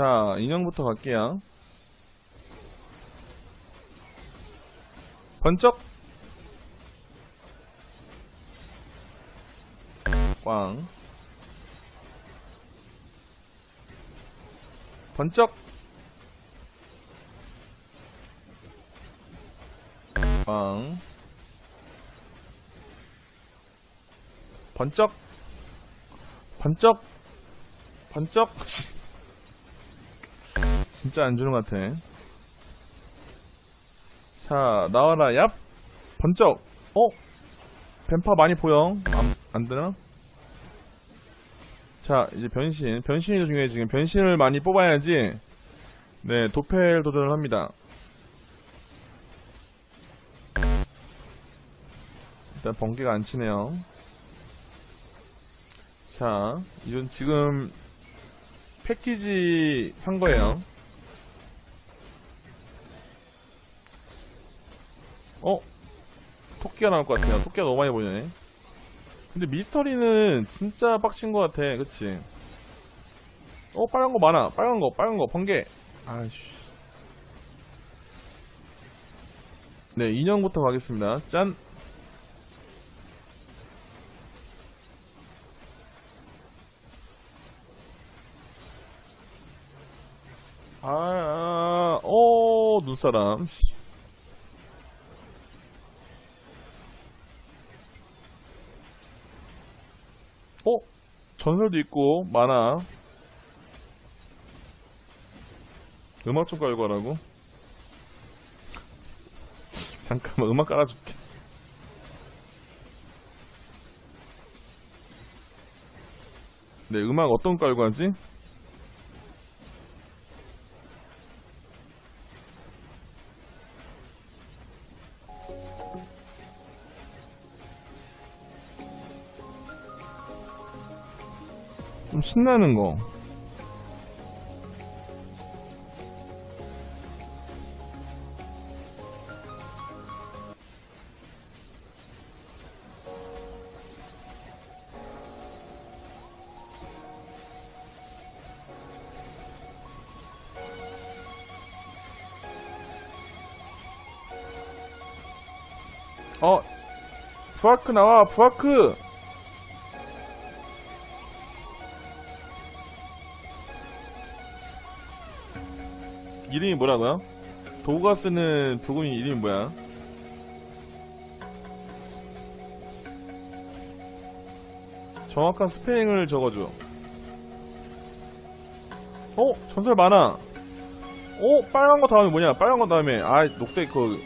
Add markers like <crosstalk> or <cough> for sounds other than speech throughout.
자, 인형부터 갈게요. 번쩍! 꽝. 번쩍! 꽝. 번쩍! 번쩍! 번쩍! <laughs> 진짜 안 주는 것 같아. 자, 나와라, 얍! 번쩍! 어? 뱀파 많이 보여. 안, 안 되나? 자, 이제 변신. 변신이 중요해, 지금. 변신을 많이 뽑아야지. 네, 도펠 도전을 합니다. 일단 번개가 안 치네요. 자, 이건 지금 패키지 산 거예요. 어? 토끼가 나올 것 같아요. 토끼가 너무 많이 보이네. 근데 미스터리는 진짜 빡친 것 같아. 그치? 어, 빨간 거 많아. 빨간 거, 빨간 거, 번개. 아이씨. 네, 인형부터 가겠습니다. 짠! 아, 아, 어, 눈사람. 어? 전설도 있고, 많아. 음악 좀 깔고 하라고? 잠깐만, 음악 깔아줄게. 네, 음악 어떤 거 깔고 하지? 신나는 거. 어, 부아크 나와, 부아크! 이름이 뭐라고요? 도구가 쓰는 부군이 이름이 뭐야? 정확한 스페링을 적어줘. 어? 전설 많아. 어? 빨간 거 다음에 뭐냐? 빨간 거 다음에 아 녹색 그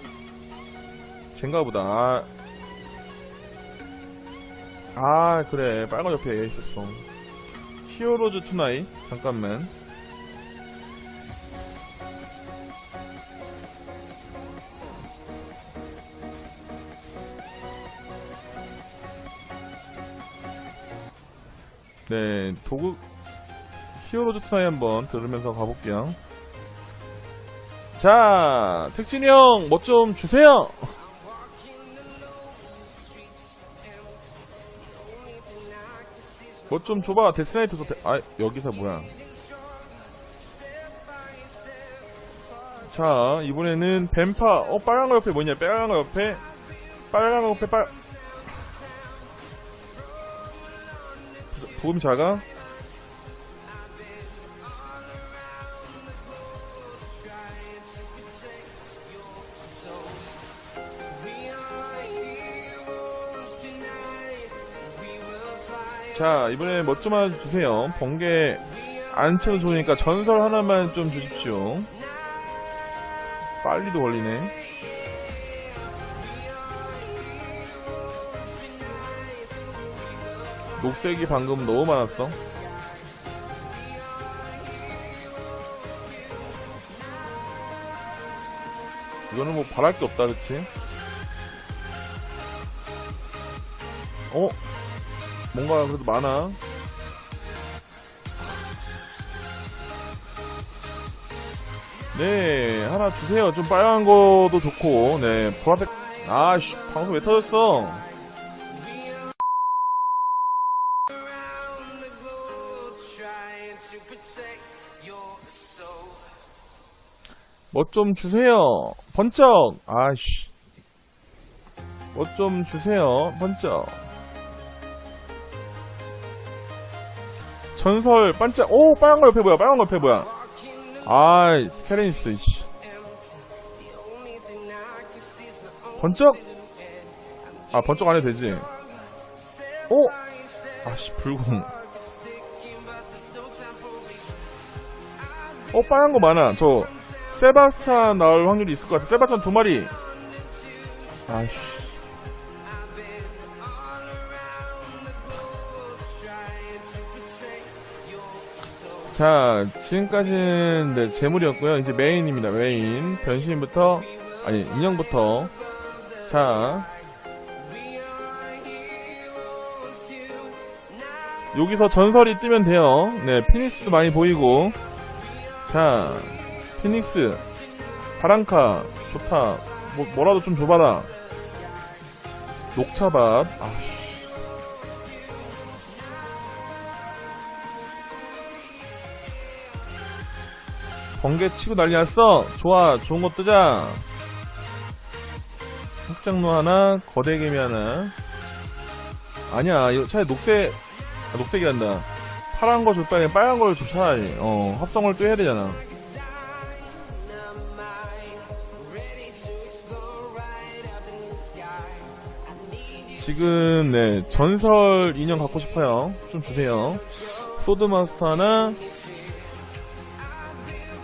젠가 보다. 아, 아 그래 빨간 옆에 얘 있었어. 히어로즈 투나잇 잠깐만. 네, 도구 히어로즈 트라이 한번 들으면서 가볼게요. 자, 택진이 형, 뭐 좀 주세요! 뭐 좀 줘봐, 데스나이트 소 아, 여기서 뭐야. 자, 이번에는 뱀파, 어, 빨간 거 옆에 뭐냐, 빨간 거 옆에, 빨간 거 옆에, 빨, 부금이 작아? 자 이번에 뭐좀 하나 주세요. 번개 안 쳐도 좋으니까 전설 하나만 좀 주십시오. 빨리도 걸리네 녹색이 방금 너무 많았어. 이거는 뭐 바랄 게 없다, 그치? 어? 뭔가 그래도 많아. 네, 하나 주세요. 좀 빨간 거도 좋고, 네, 보라색, 아씨, 방송 왜 터졌어? 뭐 좀 주세요. 번쩍. 아씨. 뭐 좀 주세요. 번쩍. 전설 반짝. 오 빨간 거 옆에 뭐야? 빨간 거 옆에 뭐야? 아이 스페린스. 씨. 번쩍. 아 번쩍 안 해도 되지. 오. 아씨 불공. 어 빨간 거 많아. 저 세바스찬 나올 확률이 있을 것 같아. 세바스찬 두 마리. 아씨. 자, 지금까지는 네, 재물이었고요. 이제 메인입니다. 메인. 변신부터 아니 인형부터. 자. 여기서 전설이 뜨면 돼요. 네, 피닉스도 많이 보이고. 자, 피닉스, 바랑카, 좋다. 뭐, 뭐라도 좀 줘봐라. 녹차밭, 아, 번개 치고 난리 났어. 좋아, 좋은 거 뜨자. 흑장로 하나, 거대 개미 하나. 아니야, 이거 차라리 녹색, 아, 녹색이 한다. 파란 거 줄 바에 빨간 걸 줘, 차라리. 어, 합성을 또 해야 되잖아. 지금, 네, 전설 인형 갖고 싶어요. 좀 주세요. 소드마스터 하나.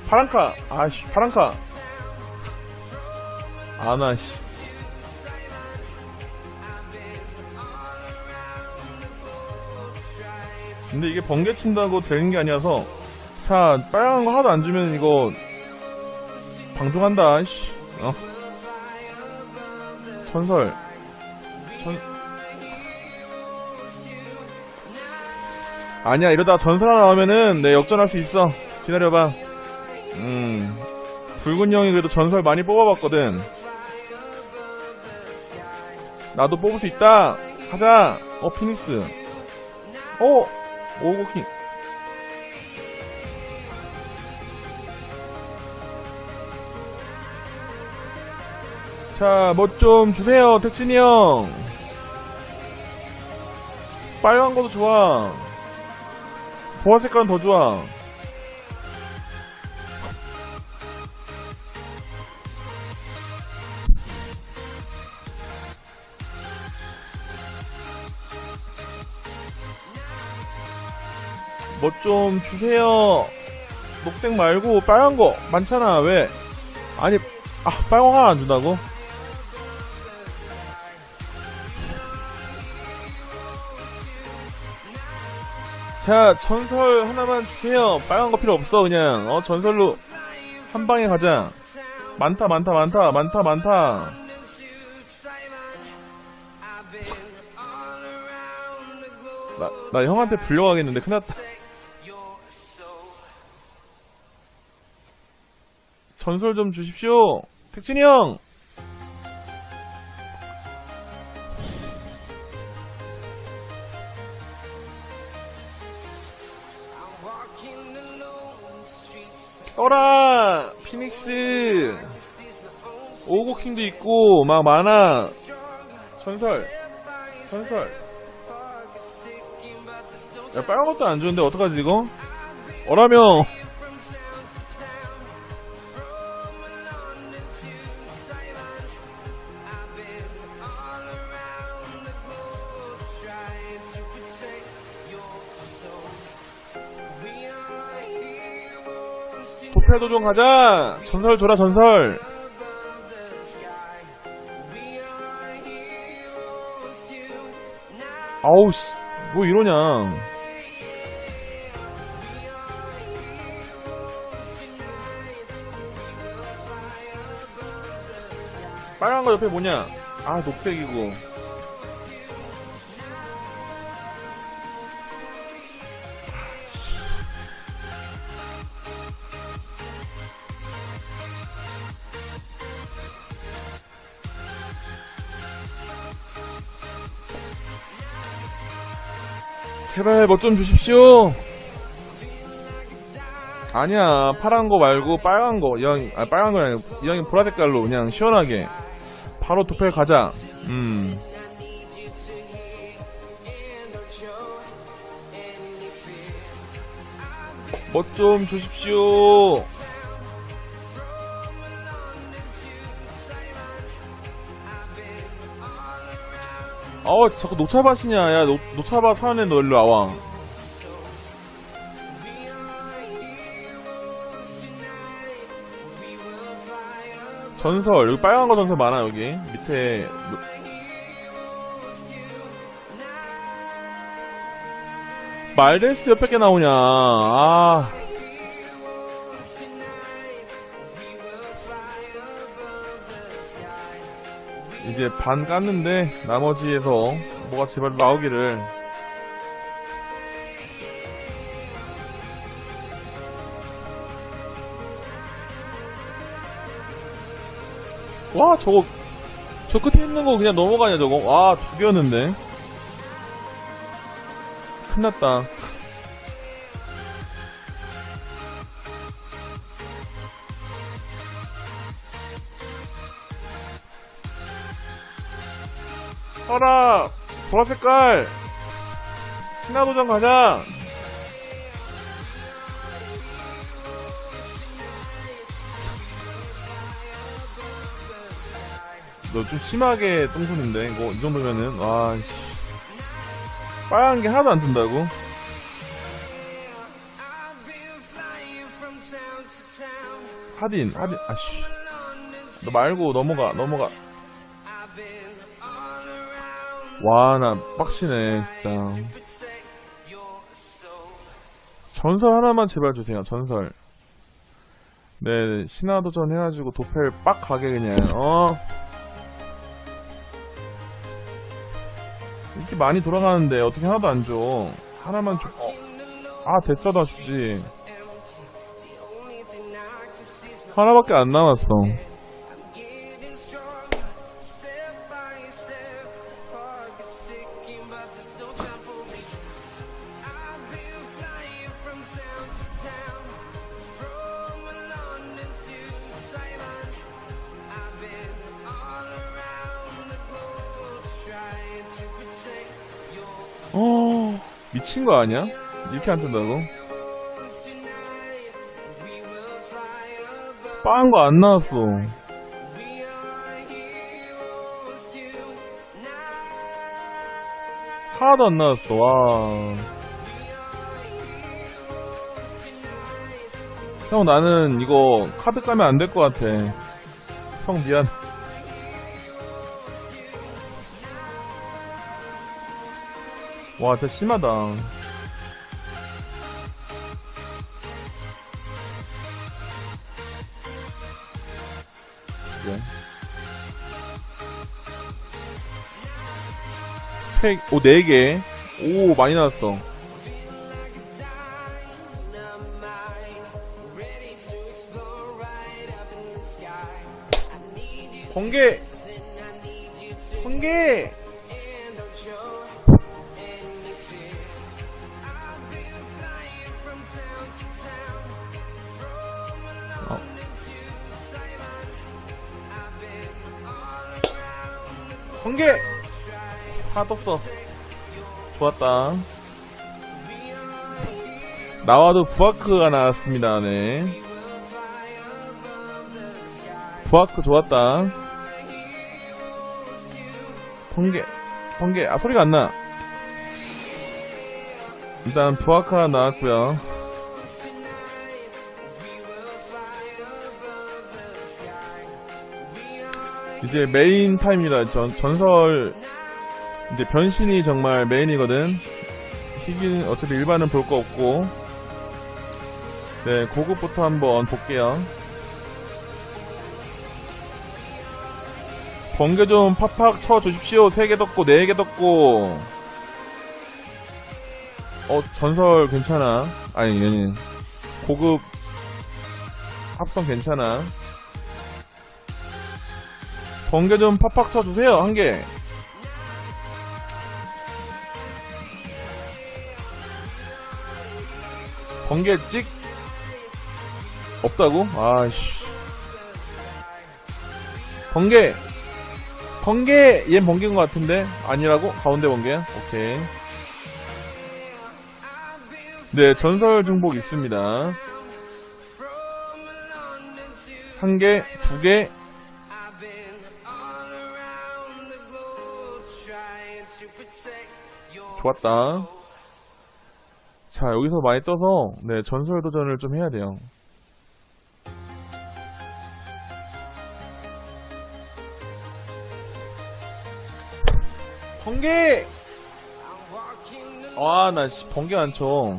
파랑카! 아씨, 파랑카! 아나, 씨. 근데 이게 번개 친다고 되는 게 아니라서 자 빨간 거 하나도 안 주면 이거 방종한다 씨. 어. 전설 전 아니야 이러다 전설 하나 나오면은 내 역전할 수 있어. 기다려봐. 음. 붉은 형이 그래도 전설 많이 뽑아봤거든. 나도 뽑을 수 있다. 가자. 어 피닉스. 어 오고킹. 자, 뭐 좀 주세요, 택진이 형. 빨간 것도 좋아. 보라 색깔은 더 좋아. 뭐 좀 주세요. 녹색 말고 빨간 거 많잖아. 왜? 아니, 아, 빨간 거 하나 안 준다고? 자, 전설 하나만 주세요. 빨간 거 필요 없어, 그냥. 어, 전설로 한 방에 가자. 많다, 많다, 많다, 많다, 많다. 나, 나 형한테 불려가겠는데, 큰일 났다. 전설 좀 주십시오. 택진이 형! 떠라! 피닉스! 오고킹도 있고, 막 많아. 전설. 전설. 야, 빨간 것도 안 좋은데, 어떡하지, 이거? 어라명! 도패도좀 가자! 전설 줘라, 전설! 아우, 씨. 뭐 이러냐. 빨간 거 옆에 뭐냐? 아, 녹색이고. 제발 뭐좀 주십시오. 아니야 파란 거 말고 빨간 거 이왕 아 빨간 거 아니고 이왕이 보라 색깔로 그냥 시원하게. 바로 도펠 가자. 음. 멋 좀 주십시오 어 자꾸 노차밭이냐. 야 노, 노차밭 사는 너 일로 와와 전설 여기 빨간 거 전설 많아 여기. 밑에 뭐- 말데스 몇 백 개 나오냐. 아 이제 반 깠는데 나머지에서 뭐가 제발 나오기를. 와 저거 저 끝에 있는 거 그냥 넘어가냐 저거? 와 두 개였는데. 큰났다 허라 보라색깔. 신화도전 가자. 너 좀 심하게 똥손인데 이거 이 정도면은. 와 씨. 빨간 게 하나도 안 뜬다고? 하딘 하딘 아씨. 너 말고 넘어가 넘어가 와 나 빡치네 진짜 전설 하나만 제발 주세요 전설 네 신화도전 해가지고 도펠 빡 가게 그냥 어 이렇게 많이 돌아가는데 어떻게 하나도 안 줘. 하나만 줘. 어. 아, 됐어 다 주지. 하나밖에 안 남았어. 미친 거 아니야? 이렇게 안 뜬다고? 빠한 거안 나왔어. 하나도 안 나왔어, 와. 형, 나는 이거 카드 까면 안 될 것 같아. 형, 미안. 와, 진짜 심하다. 세, 오, 네 개. 오, 많이 나왔어. 번개! 번개! 하나 떴어. 좋았다. 나와도 부아크가 나왔습니다, 네. 부아크 좋았다. 번개, 번개, 아, 소리가 안 나. 일단 부아크가 나왔고요 이제 메인 타임이다. 전, 전설, 이제 변신이 정말 메인이거든. 희귀는 어차피 일반은 볼 거 없고. 네, 고급부터 한번 볼게요. 번개 좀 팍팍 쳐 주십시오. 3개 떴고, 4개 떴고. 어, 전설 괜찮아. 아니, 아니. 고급 합성 괜찮아. 번개 좀 팍팍 쳐주세요, 한 개. 번개 찍. 없다고? 아이씨. 번개! 번개! 얜 번개인 것 같은데? 아니라고? 가운데 번개야? 오케이. 네, 전설 중복 있습니다. 한 개, 두 개, 좋았다. 자, 여기서 많이 떠서, 네, 전설 도전을 좀 해야 돼요. 번개! 아, 나, 씨, 번개 안 쳐.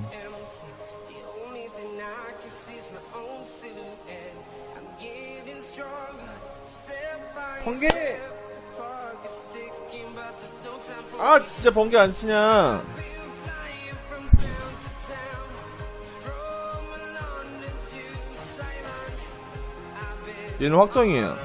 번개! 아, 진짜 번개 안 치냐. 얘는 확정이에요.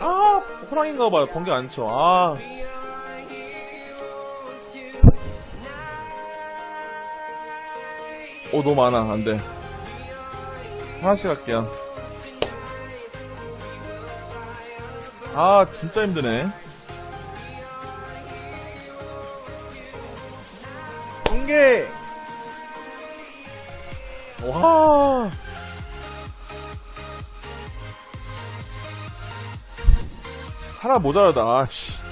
아, 호랑인가 봐요. 번개 안 쳐. 아. 오, 너무 많아. 안 돼. 하나씩 할게요. 아, 진짜 힘드네. 번개! 와. 하나 모자라다, 아씨.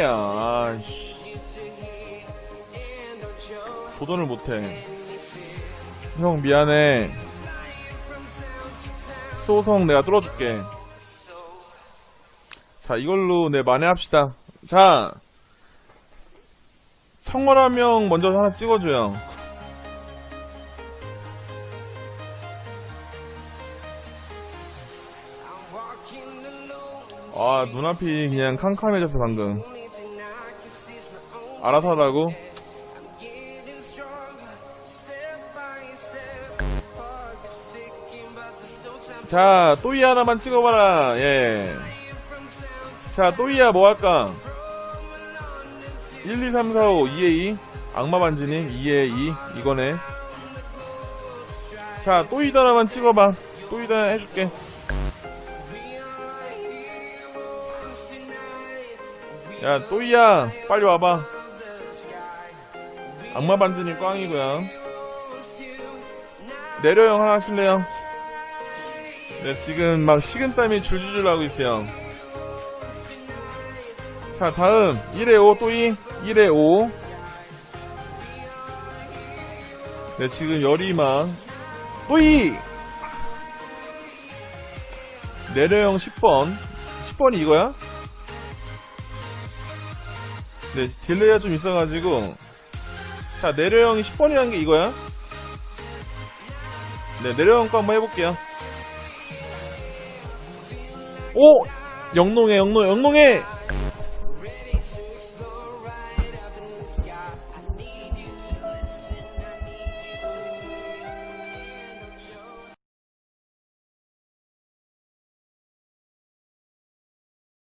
세 개야, 아씨. 도전을 못해. 형, 미안해. 소송 내가 뚫어줄게. 자, 이걸로 네, 만회합시다. 자, 청월 한 명 먼저 하나 찍어줘요. 아, 눈앞이 그냥 캄캄해졌어, 방금. 알아서 하라고? 자, 또이 하나만 찍어봐라, 예. 자, 또이야, 뭐 할까? 1, 2, 3, 4, 5, 2에 2. 악마 반지니 2에 2. 이거네. 자, 또이 하나만 찍어봐. 또이 하나 해줄게. 야, 또이야, 빨리 와봐. 악마 반지니 꽝이고요. 내려형 하나 하실래요? 네, 지금 막 식은땀이 줄줄줄 나고 있어요. 자, 다음. 1에 5, 또 2. 1에 5. 네, 지금 열이 막. 또 2! 내려형 10번. 10번이 이거야? 네, 딜레이가 좀 있어가지고. 자, 내려형이 10번이라는 게 이거야? 네, 내려형 거 한번 해볼게요. 오! 영롱해, 영롱해, 영롱해!